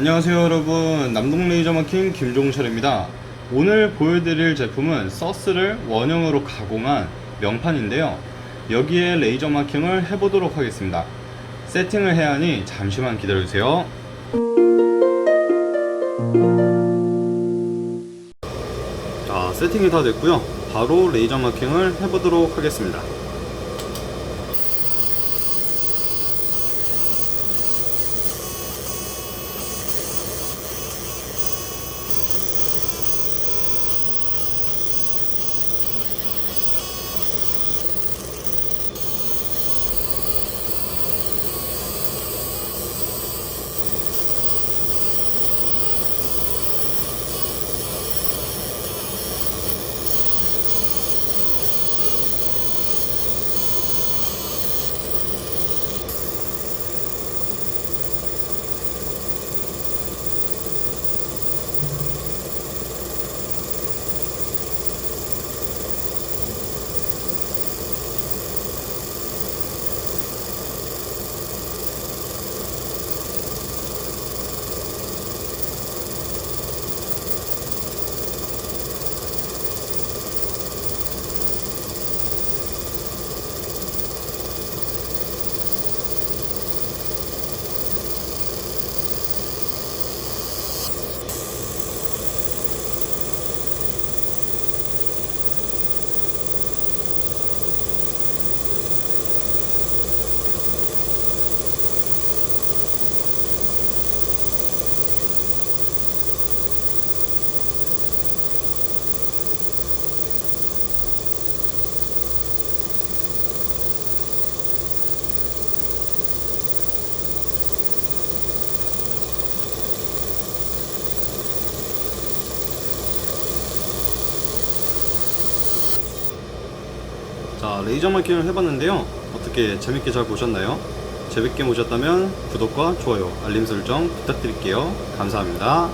안녕하세요 여러분. 남동 레이저 마킹 김종철입니다. 오늘 보여드릴 제품은 서스를 원형으로 가공한 명판인데요. 여기에 레이저 마킹을 해보도록 하겠습니다. 세팅을 해야 하니 잠시만 기다려주세요. 자 세팅이 다 됐고요. 바로 레이저 마킹을 해보도록 하겠습니다 자 레이저 마킹을 해봤는데요. 어떻게 재밌게 잘 보셨나요? 재밌게 보셨다면 구독과 좋아요 알림 설정 부탁드릴게요. 감사합니다